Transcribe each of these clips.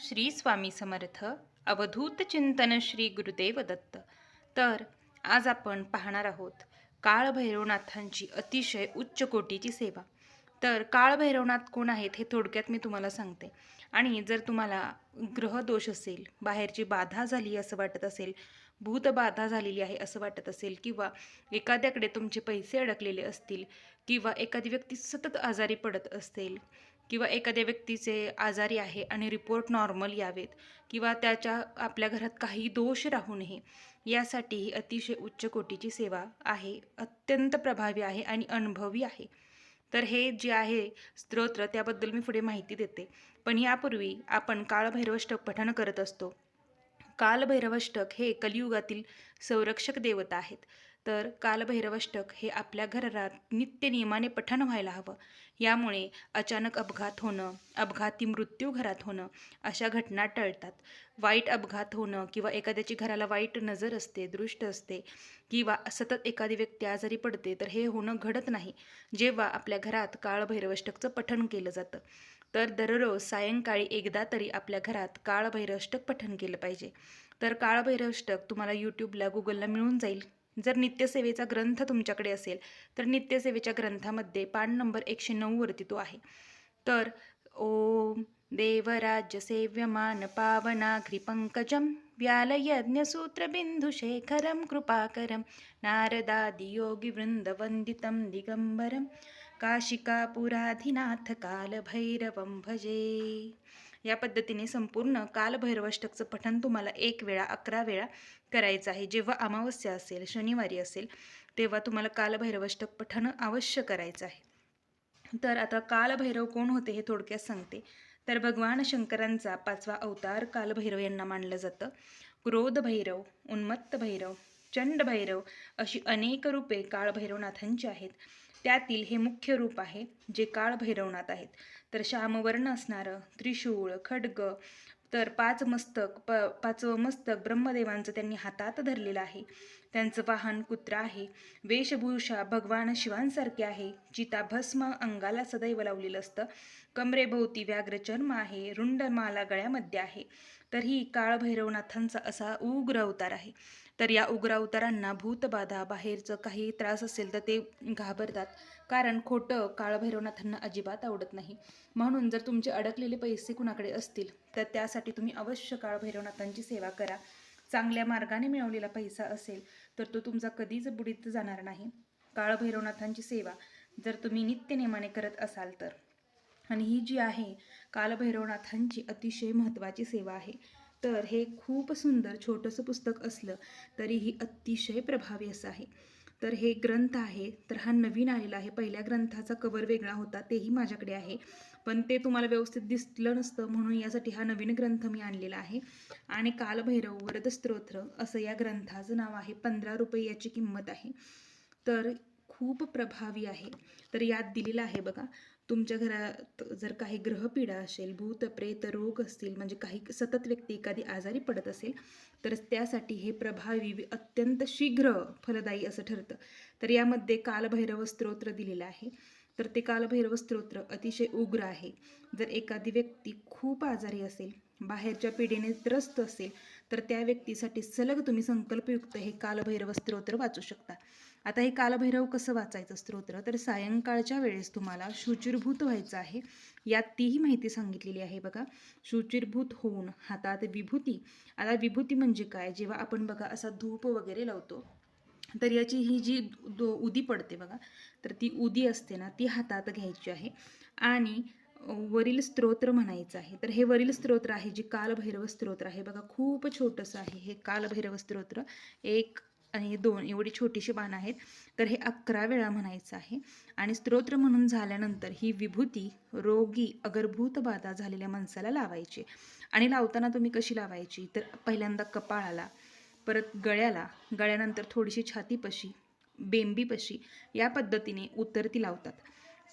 श्री स्वामी समर्थ अवधूत चिंतन श्री गुरुदेव दत्त. तर आज आपण पाहणार आहोत काळभैरवनाथांची अतिशय उच्च कोटीची सेवा. तर काळभैरवनाथ कोण आहेत हे थोडक्यात मी तुम्हाला सांगते. आणि जर तुम्हाला ग्रहदोष असेल बाहेरची बाधा झाली असं वाटत असेल भूतबाधा झालेली आहे असं वाटत असेल किंवा एखाद्याकडे तुमचे पैसे अडकलेले असतील किंवा एखादी व्यक्ती सतत आजारी पडत असेल किंवा एखाद्या व्यक्तीचे आजारी आहे आणि रिपोर्ट नॉर्मल यावेत किंवा त्याच्या आपल्या घरात काही दोष राहू नये यासाठी ही अतिशय उच्च कोटीची सेवा आहे अत्यंत प्रभावी आहे आणि अनुभवी आहे. तर हे जे आहे स्तोत्र त्याबद्दल मी पुढे माहिती देते. पण यापूर्वी आपण काळभैरवष्टक पठण करत असतो. कालभैरवष्टक हे कलियुगातील संरक्षक देवता आहेत. तर कालभैरवष्टक हे आपल्या घरात नित्य नियमाने पठण व्हायला हवं. यामुळे अचानक अपघात होणं अपघाती मृत्यू घरात होणं अशा घटना टळतात. वाईट अपघात होणं किंवा एखाद्याची घराला वाईट नजर असते दृष्ट असते किंवा सतत एखादी व्यक्ती आजारी पडते तर हे होणं घडत नाही. जेव्हा आपल्या घरात काळभैरवष्टकचं पठण केलं जातं तर दररोज सायंकाळी एकदा तरी आपल्या घरात काळभैरवष्टक पठण केलं पाहिजे. तर काळभैरवष्टक तुम्हाला यूट्यूबला गुगलला मिळून जाईल. जर नित्यसेवेचा ग्रंथ तुमच्याकडे असेल तर नित्यसेवेच्या ग्रंथामध्ये पान नंबर एकशे नऊवरती तो आहे. तर ओम देवराज्यसेव्यमान पावनाघ्रिपङ्कजं व्यालयज्ञसूत्रबिन्दुशेखरं कृपाकरं नारदादियोगिवृन्दवन्दितं दिगम्बरं काशिकापुराधिनाथकालभैरवं भजे। या पद्धतीने संपूर्ण कालभैरवाष्टकचं पठण तुम्हाला एक वेळा अकरा वेळा करायचं आहे. जेव्हा अमावस्या असेल शनिवारी असेल तेव्हा तुम्हाला कालभैरवाष्टक पठण अवश्य करायचं आहे. तर आता कालभैरव कोण होते हे थोडक्यात सांगते. तर भगवान शंकरांचा पाचवा अवतार कालभैरव यांना मानलं जातं. क्रोध भैरव उन्मत्त भैरव चंड भैरव अशी अनेक रूपे काळभैरवनाथांची आहेत. त्यातील हे मुख्य रूप आहे जे काळभैरवनाथ आहेत. तर श्यामवर्ण असणारं त्रिशूळ खड्ग तर पाच मस्तक प पाचवं मस्तक ब्रह्मदेवांचं त्यांनी हातात धरलेलं आहे. त्यांचं वाहन कुत्रा आहे वेशभूषा भगवान शिवांसारखे आहे चिता भस्म अंगाला सदैव लावलेलं असतं. कमरेभोवती व्याघ्र आहे आहे रुंडमाला गळ्यामध्ये आहे. तर ही काळभैरवनाथांचा असा उग्र अवतार आहे. तर या उग्र अवतारांना भूतबाधा बाहेरचं काही त्रास असेल तर ते घाबरतात. कारण खोटं काळभैरवनाथांना अजिबात आवडत नाही. म्हणून जर तुमचे अडकलेले पैसे कुणाकडे असतील तर त्यासाठी तुम्ही अवश्य काळभैरवनाथांची सेवा करा. चांगल्या मार्गाने मिळवलेला पैसा असेल तर तो तुमचा कधीच बुडीत जाणार नाही. काळभैरवनाथांची सेवा जर तुम्ही नित्यनेमाने करत असाल तर. आणि ही जी आहे कालभैरवनाथांची अतिशय महत्त्वाची सेवा आहे. तर हे खूप सुंदर छोटंसं पुस्तक असलं तरीही अतिशय प्रभावी असं आहे. तर हे ग्रंथ आहे तर हा नवीन आलेला आहे. पहिल्या ग्रंथाचा कवर वेगळा होता तेही माझ्याकडे आहे. पण ते तुम्हाला व्यवस्थित दिसलं नसतं म्हणून यासाठी हा नवीन ग्रंथ मी आणलेला आहे. आणि कालभैरव वरद स्तोत्र असं या ग्रंथाचं नाव आहे पंधरा रुपये याची किंमत आहे. तर खूप प्रभावी आहे. तर यात दिलेलं आहे बघा तुमच्या घरात जर काही ग्रहपीडा असेल भूत प्रेत रोग असतील म्हणजे काही सतत व्यक्ती एखादी आजारी पडत असेल तर त्यासाठी हे प्रभावी अत्यंत शीघ्र फलदायी असं ठरतं. तर यामध्ये कालभैरव स्तोत्र दिलेलं आहे. तर ते कालभैरव स्तोत्र अतिशय उग्र आहे. जर एखादी व्यक्ती खूप आजारी असेल बाहेरच्या पिढीने त्रस्त असेल तर त्या व्यक्तीसाठी सलग तुम्ही संकल्पयुक्त हे कालभैरव स्तोत्र वाचू शकता. आता हे कालभैरव कसं वाचायचं स्तोत्र? तर सायंकाळच्या वेळेस तुम्हाला शुचिरभूत व्हायचं आहे. यात तीही माहिती सांगितलेली आहे बघा. शुचिरभूत होऊन हातात विभूती. आता विभूती म्हणजे काय? जेव्हा आपण बघा असा धूप वगैरे लावतो तर याची ही जी दो उदी पडते बघा तर ती उदी असते ना ती हातात घ्यायची आहे. आणि वरील स्तोत्र म्हणायचं आहे. तर हे वरील स्तोत्र आहे जे कालभैरव स्तोत्र आहे. बघा खूप छोटंसं आहे हे कालभैरव स्तोत्र. एक आणि दोन एवढी छोटीशी बाण आहेत. तर हे अकरा वेळा म्हणायचं आहे. आणि स्तोत्र म्हणून झाल्यानंतर ही विभूती रोगी अगरभूत बाधा झालेल्या माणसाला लावायची. आणि लावताना तुम्ही कशी लावायची? तर पहिल्यांदा कपाळाला परत गळ्याला गळ्यानंतर थोडीशी छातीपशी बेंबीपशी या पद्धतीने उतरती लावतात.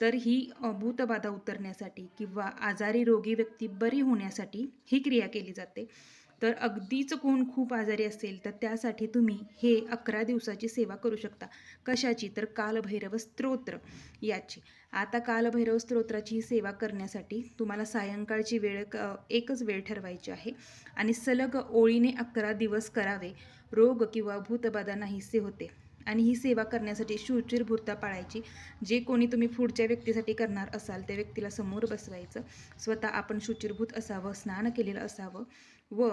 तर ही भूतबाधा उतरण्यासाठी किंवा आजारी रोगी व्यक्ती बरी होण्यासाठी ही क्रिया केली जाते. तर अगदीच कोण खूप आजारी असेल तर त्यासाठी तुम्ही हे अकरा दिवसाची सेवा करू शकता. कशाची? तर कालभैरव स्तोत्र याची. आता कालभैरव स्तोत्राची ही सेवा करण्यासाठी तुम्हाला सायंकाळची वेळ क एकच वेळ ठरवायची आहे. आणि सलग ओळीने अकरा दिवस करावे. रोग किंवा भूतबाधा नाहीसे होते. आणि ही सेवा करण्यासाठी शुचिरभूतता पाळायची. जे कोणी तुम्ही पुढच्या व्यक्तीसाठी करणार असाल त्या व्यक्तीला समोर बसवायचं. स्वतः आपण शुचिरभूत असावं स्नान केलेलं असावं. व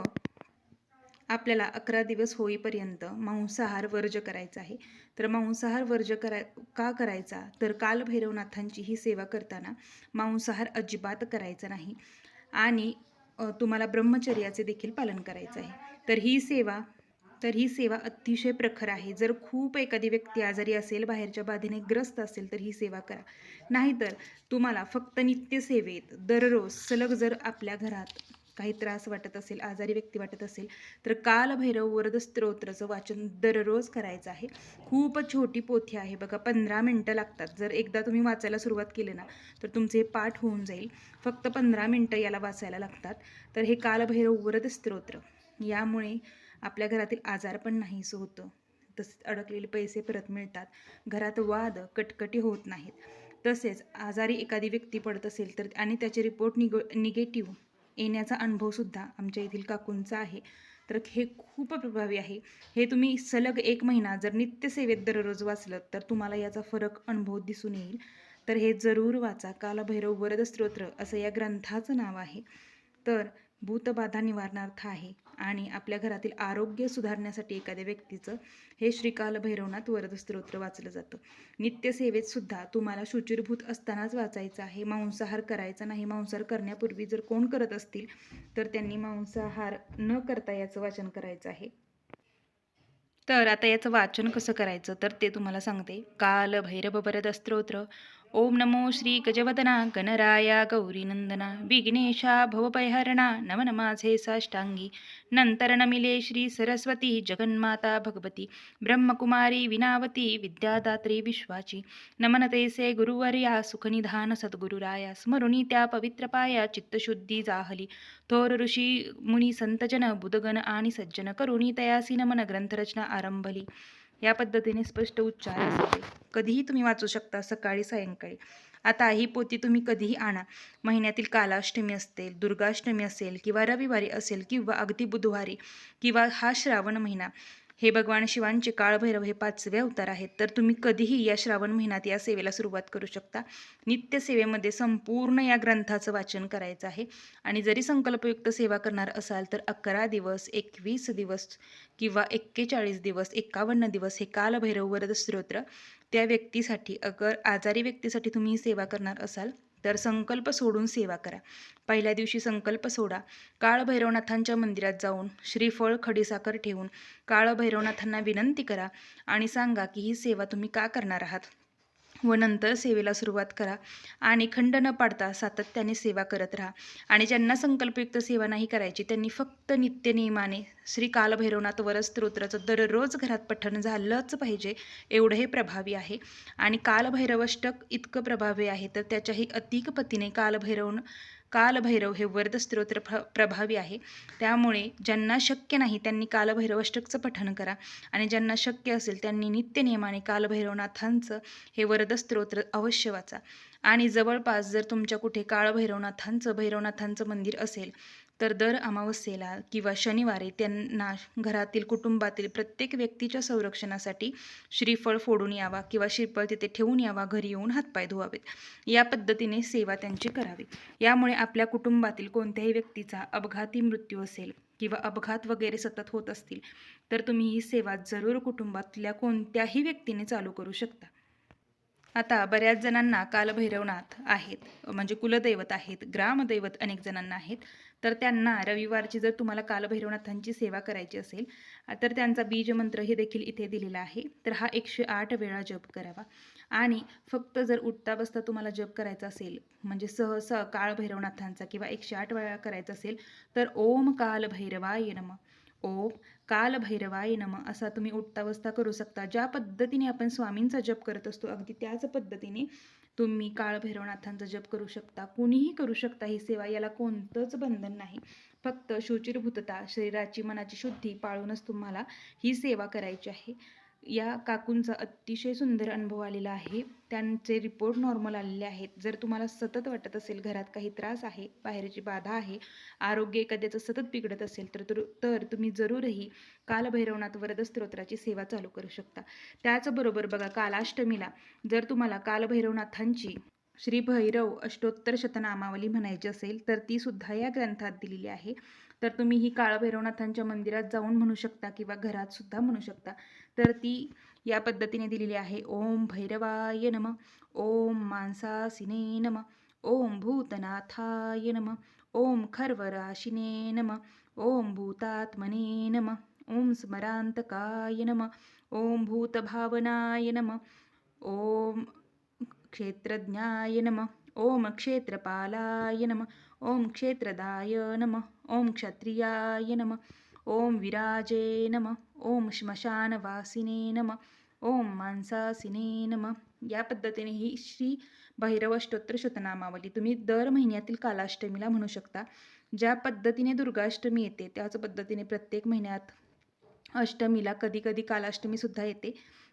आपल्याला अकरा दिवस होईपर्यंत मांसाहार वर्ज करायचा आहे. तर मांसाहार वर्ज कराय का करायचा? तर कालभैरवनाथांची ही सेवा करताना मांसाहार अजिबात करायचा नाही. आणि तुम्हाला ब्रह्मचर्याचे देखील पालन करायचं आहे. तर ही सेवा तर ही सेवा अतिशय प्रखर आहे. जर खूप एखादी व्यक्ती आजारी असेल बाहेरच्या बाधेने ग्रस्त असेल तर ही सेवा करा. नाहीतर तुम्हाला फक्त नित्यसेवेत दररोज सलग जर आपल्या घरात काही त्रास वाटत असेल आजारी व्यक्ती वाटत असेल तर कालभैरव वरद स्तोत्राचं वाचन दररोज करायचं आहे. खूप छोटी पोथी आहे बघा पंधरा मिनटं लागतात. जर एकदा तुम्ही वाचायला सुरुवात केली ना तर तुमचे हे पाठ होऊन जाईल. फक्त पंधरा मिनटं याला वाचायला लागतात. तर हे कालभैरव वरद स्तोत्र यामुळे आपल्या घरातील आजार पण नाहीसं होतं. तसेच अडकलेले पैसे परत मिळतात. घरात वाद कटकटी होत नाहीत. तसेच आजारी एखादी व्यक्ती पडत असेल तर आणि त्याचे रिपोर्ट निगो निगेटिव्ह येण्याचा अनुभवसुद्धा आमच्या येथील काकूंचा आहे. तर हे खूप प्रभावी आहे. हे तुम्ही सलग एक महिना जर नित्यसेवेत दररोज वाचलं तर तुम्हाला याचा फरक अनुभव दिसून येईल. तर हे जरूर वाचा. कालभैरव वरद स्तोत्र असं या ग्रंथाचं नाव आहे. तर भूतबाधा निवारणार्थ आहे. आणि आपल्या घरातील आरोग्य सुधारण्यासाठी एखाद्या व्यक्तीचं हे श्रीकाल भैरवनाथ वरद स्तोत्र वाचलं जातं. नित्यसेवेत सुद्धा तुम्हाला शुचिरभूत असतानाच वाचायचं आहे. मांसाहार करायचा नाही. मांसाहार करण्यापूर्वी जर कोण करत असतील तर त्यांनी मांसाहार न करता याचं वाचन करायचं आहे. तर आता याचं वाचन कसं करायचं? तर ते तुम्हाला सांगते. काल भैरव वरद स्तोत्र ओम नमो श्री गजवदना गणराया गौरीनंदना विघ्नेशा भवपैहरणा नम नमाझे साष्टांगी। नंतर नमिले श्री सरस्वती जगन्माता भगवती ब्रह्मकुमारी विनावती विद्यादात्री विश्वाची। नमनते से गुरुवर्या सुखनिधान सद्गुरुराया स्मरुणी त्या पवित्रपाया चित्तशुद्धी जाहली। थोर ऋषी मुनी संतजन बुधगण आणि सज्जन करुणी तयासी नमन ग्रंथरचना आरंभली। या पद्धतीने स्पष्ट उच्चार असते. कधीही तुम्ही वाचू शकता सकाळी सायंकाळी. आता ही पोती तुम्ही कधीही आणा. महिन्यातील कालाष्टमी असेल दुर्गाष्टमी असेल किंवा रविवारी असेल किंवा अगदी बुधवारी किंवा हा श्रावण महिना. हे भगवान शिवांचे काळभैरव हे पाचवे अवतार आहेत. तर तुम्ही कधीही या श्रावण महिन्यात या सेवेला सुरुवात करू शकता. नित्यसेवेमध्ये संपूर्ण या ग्रंथाचं वाचन करायचं आहे. आणि जरी संकल्पयुक्त सेवा करणार असाल तर अकरा दिवस एकवीस दिवस किंवा एक्केचाळीस दिवस एकावन्न दिवस हे कालभैरव वरद स्तोत्र. त्या व्यक्तीसाठी अगर आजारी व्यक्तीसाठी तुम्ही ही सेवा करणार असाल तर संकल्प सोडून सेवा करा. पहिल्या दिवशी संकल्प सोडा. काळभैरवनाथांच्या मंदिरात जाऊन श्रीफळ खडीसाखर ठेवून काळभैरवनाथांना विनंती करा आणि सांगा की ही सेवा तुम्ही का करणार आहात? व नंतर सेवेला सुरुवात करा आणि खंड न पाडता सातत्याने सेवा करत राहा. आणि ज्यांना संकल्पयुक्त सेवा नाही करायची त्यांनी फक्त नित्यनियमाने श्री कालभैरवनाथ वरस्तोत्राचं दररोज घरात पठण झालंच पाहिजे एवढं हे प्रभावी आहे. आणि कालभैरवष्टक इतकं प्रभावी आहे तर त्याच्याही अधिक पतीने कालभैरव कालभैरव हे वरद स्तोत्र प्र प्रभावी आहे. त्यामुळे ज्यांना शक्य नाही त्यांनी कालभैरवष्टकचं पठण करा. आणि ज्यांना शक्य असेल त्यांनी नित्यनियमाने कालभैरवनाथांचं हे वरद स्तोत्र अवश्य वाचा. आणि जवळपास जर तुमच्या कुठे काळभैरवनाथांचं भैरवनाथांचं मंदिर असेल तर दर अमावस्येला किंवा शनिवारी त्यांना घरातील कुटुंबातील प्रत्येक व्यक्तीच्या संरक्षणासाठी श्रीफळ फोडून यावा किंवा श्रीफळ तिथे ठेवून यावा घरी येऊन हातपाय धुवावेत. या पद्धतीने सेवा त्यांची करावी. यामुळे आपल्या कुटुंबातील कोणत्याही व्यक्तीचा अपघाती मृत्यू असेल किंवा अपघात वगैरे सतत होत असतील तर तुम्ही ही सेवा जरूर कुटुंबातल्या कोणत्याही व्यक्तीने चालू करू शकता. आता बऱ्याच जणांना कालभैरवनाथ आहेत म्हणजे कुलदैवत आहेत ग्रामदैवत अनेक जणांना आहेत. तर त्यांना रविवारची जर तुम्हाला कालभैरवनाथांची सेवा करायची असेल तर त्यांचा बीजमंत्र हे देखील इथे दिलेला आहे. तर हा एकशे आठ वेळा जप करावा. आणि फक्त जर उठता बसता तुम्हाला जप करायचा असेल म्हणजे सहसा काळभैरवनाथांचा किंवा एकशे आठ वेळा करायचा असेल तर ओम कालभैरवाय नम. ओम कालभैरवाय नम असा तुम्ही उठतावस्था करू शकता. ज्या पद्धतीने आपण स्वामींचा जप करत असतो अगदी त्याच पद्धतीने तुम्ही काळभैरवनाथांचा जप करू शकता. कुणीही करू शकता ही सेवा याला कोणतंच बंधन नाही. फक्त शुचिरभूतता शरीराची मनाची शुद्धी पाळूनच तुम्हाला ही सेवा करायची आहे. या काकूंचा अतिशय सुंदर अनुभव आलेला आहे. त्यांचे रिपोर्ट नॉर्मल आलेले आहेत. जर तुम्हाला सतत वाटत असेल घरात काही त्रास आहे बाहेरची बाधा आहे आरोग्य एखाद्याचं सतत बिघडत असेल तर तर तर तुम्ही जरूरही कालभैरवनाथ वरद स्तोत्राची सेवा चालू करू शकता. त्याचबरोबर बघा कालाष्टमीला जर तुम्हाला कालभैरवनाथांची श्री भैरव अष्टोत्तर शतनामावली म्हणायची असेल तर ती सुद्धा या ग्रंथात दिलेली आहे. तर तुम्ही ही काळभैरवनाथांच्या मंदिरात जाऊन म्हणू शकता किंवा घरात सुद्धा म्हणू शकता. तर ती या पद्धतीने दिलेली आहे. ओम भैरवाय नम ओम मांसासिने नम ओम भूतनाथाय नम ओम खर्वराशिने नम ओम भूतात्मने नम ओम स्मरांतकाय नम ओम भूतभावनाय नम ओम क्षेत्रज्ञाय नम ओम क्षेत्रपालाय नम ओम क्षेत्रदाय नम ओम क्षत्रियाय नम ओम विराजे नम ओम श्मशानवासिने नम ओम मांसासिने नम. या पद्धतीने ही श्री भैरवष्टोत्र शतनामावली तुम्ही दर महिन्यातील कालाष्टमीला म्हणू शकता. ज्या पद्धतीने दुर्गाष्टमी येते त्याच पद्धतीने प्रत्येक महिन्यात अष्टमीला कधी कधी कालाष्टमीसुद्धा येते.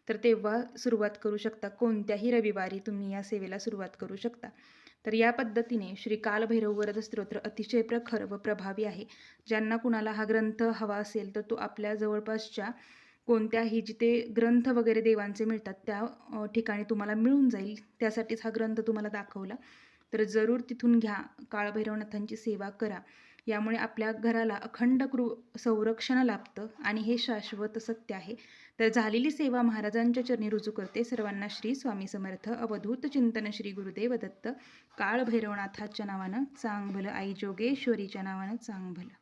तर तेव्हा सुरुवात करू शकता. कोणत्याही रविवारी तुम्ही या सेवेला सुरुवात करू शकता. तर या पद्धतीने श्री कालभैरव वरद स्तोत्र अतिशय प्रखर व प्रभावी आहे. ज्यांना कुणाला हा ग्रंथ हवा असेल तर तो आपल्या जवळपासच्या कोणत्याही जिथे ग्रंथ वगैरे देवांचे मिळतात त्या ठिकाणी तुम्हाला मिळून जाईल. त्यासाठीच हा ग्रंथ तुम्हाला दाखवला. तर जरूर तिथून घ्या. काळभैरवनाथांची सेवा करा. यामुळे आपल्या घराला अखंड कृ संरक्षण लाभतं आणि हे शाश्वत सत्य आहे. तर झालेली सेवा महाराजांच्या चरणी रुजू करते. सर्वांना श्री स्वामी समर्थ. अवधूत चिंतन श्री गुरुदेव दत्त काळ भैरवनाथाच्या नावानं चांग भलं आई जोगेश्वरीच्या नावानं चांग भलं